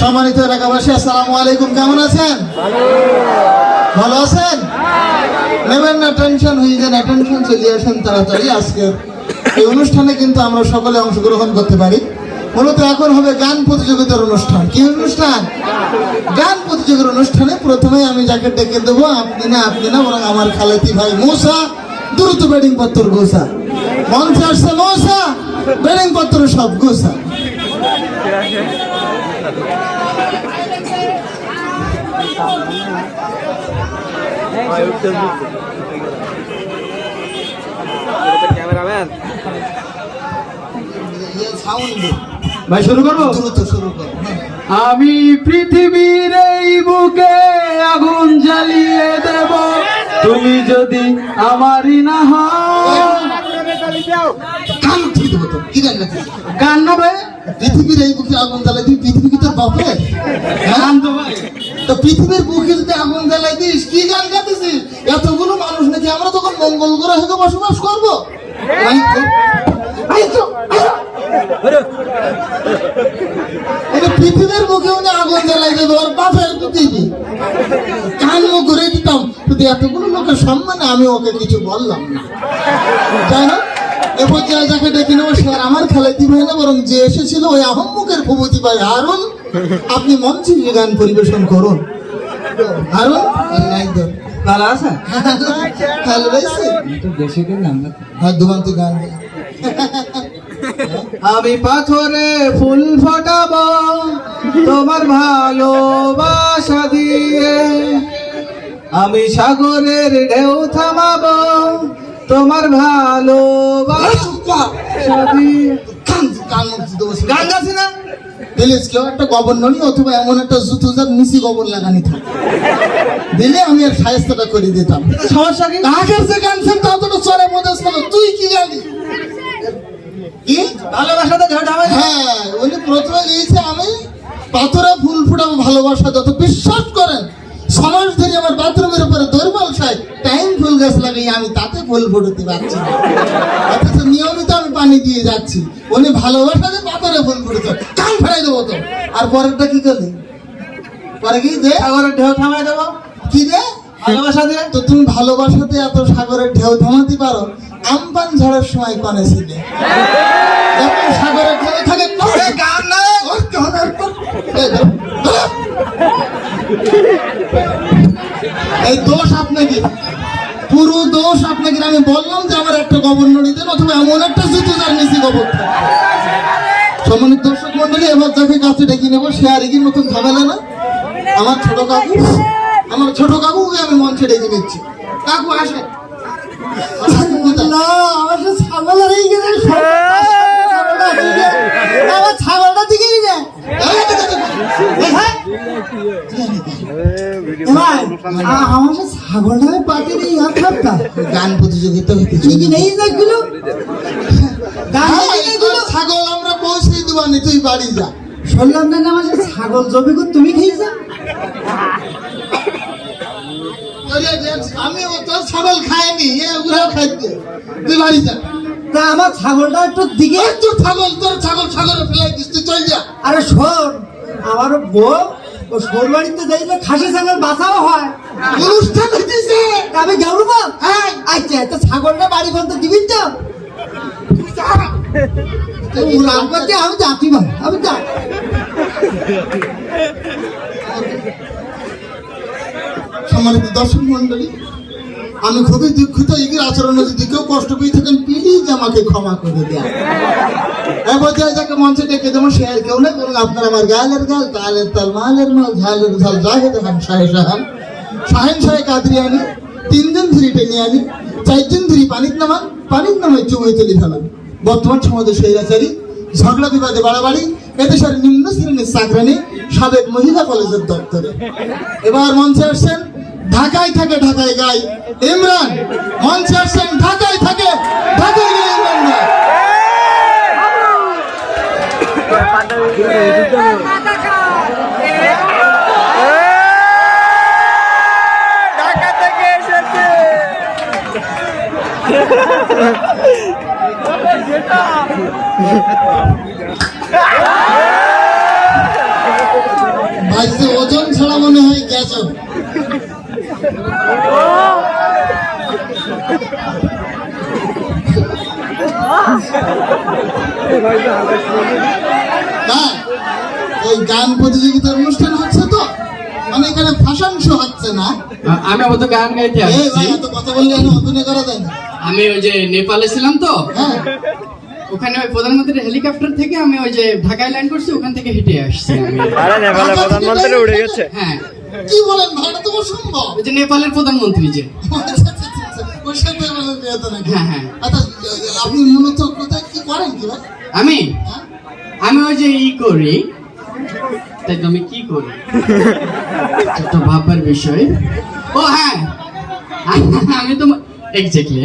সম্মানিত এলাকাবাসী, আসসালামু আলাইকুম। কেমন আছেন? ভালো আছেন? নেবেন না টেনশন হয়ে যান অ্যাটেনশন চলে আসেন তাড়াতাড়ি। আজকে এই অনুষ্ঠানে কিন্তু আমরা সকলে অংশগ্রহণ করতে পারি। মূলত এখন হবে গান প্রতিযোগিতার অনুষ্ঠান। কি অনুষ্ঠান? গান প্রতিযোগিতার অনুষ্ঠানে প্রথমে আমি যাকে ডেকে দেবো আপনি না আপনি না বরং আমার খালেতি ভাই মৌসা দ্রুত ব্যাটিং পত্র গোসা। মঞ্চে আসছে মৌসা ব্যাটিং পত্র সব গোসা। ক্যামেরাম্যান ভাই শুরু করব? শুরু করো হ্যাঁ। আমি পৃথিবীর এই বুকে আগুন জ্বালিয়ে দেব। তুমি যদি আমারই না হও। গান না ভাই। পৃথিবীর এই বুকে আগুন জ্বালাই দিই পৃথিবী কি তোর বাপে গান তো ভাই। তো পৃথিবীর বুকে যদি আগুন জ্বালাই দিস কি গান গাইতেছিস? এতগুলো মানুষ নাকি আমরা তখন মঙ্গল গ্রহে বসবাস করব? এই তো। এটা পৃথিবীর বুকে উনি আগুন জ্বালাই দেবে ওর বাপের কান মুখ ঘুরে দিতাম। কিন্তু এতগুলো লোকের সম্মানে আমি ওকে কিছু বললাম না। যাই হোক এ পর্যায়ে যাকে ডেকে নেব সে আর আমার খেলাইতে ভাই না বরং যে এসেছিল ওই আহম্মুখের ভূপতি ভাই। হারুন আপনি মঞ্চে গিয়ে গান পরিবেশন করুন। হারুন একদম ভালো আছে। ভালো লাগছে দেশে গান হ্যাঁ দুবান্তি গান। আমি পাথরে ফুল ফোটাবো তোমার ভালোবাসা দিয়ে। আমি সাগরের ঢেউ থামাব তোমার ভালোবাসা দিয়ে। গান গাছি না? দিলিস কেউ একটা গভর্নর অথবা এমন একটা জুতো যার নিচি গবর লাগানি থাকে। দিলে আমি আর সাহেস্তাটা করে দিতাম। সমস্যা কি? আগের যে গান শুনতে অতটা চরে মধ্যে তুই কি জানি কি? ভালোবাসাতে হ্যাঁ উনি প্রথমে গিয়েছে আমি পাথরে ফুল ফুটাবো ভালোবাসা যত বিশ্বাস করেন। সমাজ ধরে আমার বাথরুমের উপরে দরবাল খাই টাইম ফুল গাছ লাগাই আমি তাতে ফুল ফুটাতে পারছি না। অথচ নিয়মিত আমি পানি দিয়ে যাচ্ছি। উনি ভালোবাসাতে পাথরে ফুল ফুটেছে। কান ফেরাই দেবো তো। আর পরেরটা কি করলি? পরে কি দে সাগরের ঢেউ থামাই দেবো। কি দে ভালোবাসা দিয়ে তো তুমি ভালোবাসাতে এত সাগরের ঢেউ থামাতে পারো? আমপান ঝড়ের সময় কনে ছিলে। থাকে তখন গান না এই দোষ আপনাকে। পুরো দোষ আপনাকে। আমি বললাম যে আমার একটা গভর্নর দেন অথবা এমন একটা জুতো যার নিচে গবর থাকে। সম্মানিত দর্শক মন্ডলী এবার যাকে কাছে ডেকে নেব সে আর এগির মতন ঝামেলা না। আমার ছোট কাকু আমার ছোট কাকুকে আমি মঞ্চে ডেকে নিচ্ছি। কাকু আসে না আমার সে ছাগল হয়ে গেছে। আমার ছাগলটা দিকে নিয়ে আমার ছাগলটা পাতে নেই আর থাকতা গান প্রতিযোগিতা হতে কি কি নেই দেখগুলো এগুলো। ছাগল আমরা পৌঁছে দেবানি তুই বাড়ি যা। শুনলাম না আমার ছাগল কো তুমি আরে যে আমি ও তোর ছাগল খাইনি এ ওগুলো খাইতে। তুই বাড়ি যা। তা আমার ছাগলটা একটু দিকে। তোর ছাগল তোর ছাগল ছাগলে ফেলাই দিস তুই চল যা। আরে শোন আমার বউ ও শোর বাড়িতে যাইলে খাসি ছাগল বাঁচাও হয়। অনুষ্ঠান হইতেছে। আমি যাব না? হ্যাঁ। আচ্ছা তো ছাগলটা বাড়ি বলতে দিবি তো? উড়ান করতে আমি যাচ্ছি ভাই আমি যা সম্মানিত দর্শক মন্ডলী আমি খুবই দুঃখিত এগির আচরণে যদি কেউ কষ্ট পেয়ে থাকেন প্লিজ আমাকে ক্ষমা করে এই পর্যায়ে যাকে মঞ্চে ডেকে দেবো, সে আর কেউ না বরং আপনার আমার গালের গাল তালের তাল, মালের মাল, ঝালের ঝাল জাহেদ খান শাহে শাহান। শাহেন শাহে কাদরিয়ানি তিনজন ধরি টেনে আনি, চারজন ধরি পানির নামান পানির নামায় চুমে তুলি ফেলান। বর্তমান সমাজে স্বৈরাচারী, ঝগড়া বিবাদে বাড়াবাড়ি, এদেশের নিম্ন শ্রেণির চাকরানি, সাবেক মহিলা কলেজের দপ্তরে। এবার মঞ্চে আসছেন ঢাকায় থাকে ঢাকায় গাই ইমরান মনসুর সেন ঢাকায় থাকে ঢাকায় গাই ইমরান Yeah! এই গান প্রতিযোগিতার অনুষ্ঠান হচ্ছে তো? মানে এখানে শো হচ্ছে না? আমি আবার তো গান গাইতে আসছি। কথা বললে আমি অভিনয় করা যায় না। আমি ওই যে নেপালে ছিলাম তো? হ্যাঁ। ওখানে ওই প্রধানমন্ত্রীর হেলিকপ্টার থেকে আমি ওই যে ঢাকায় ল্যান্ড করছি ওখান থেকে হেঁটে আসছি আমি। আরে প্রধানমন্ত্রী উড়ে গেছে। হ্যাঁ। কি বলেন অসম্ভব। যে নেপালের প্রধানমন্ত্রী যে। আচ্ছা, আচ্ছা, আচ্ছা, সাথে? হ্যাঁ, হ্যাঁ। আচ্ছা, আপনি মূলত কোথায় কি করেন কি ভাই? আমি? হ্যাঁ? আমি ওই যে ই করি। তাই তো আমি কি করি? একটা ভাববার বিষয়। ও হ্যাঁ। আমি তো এক্স্যাক্টলি।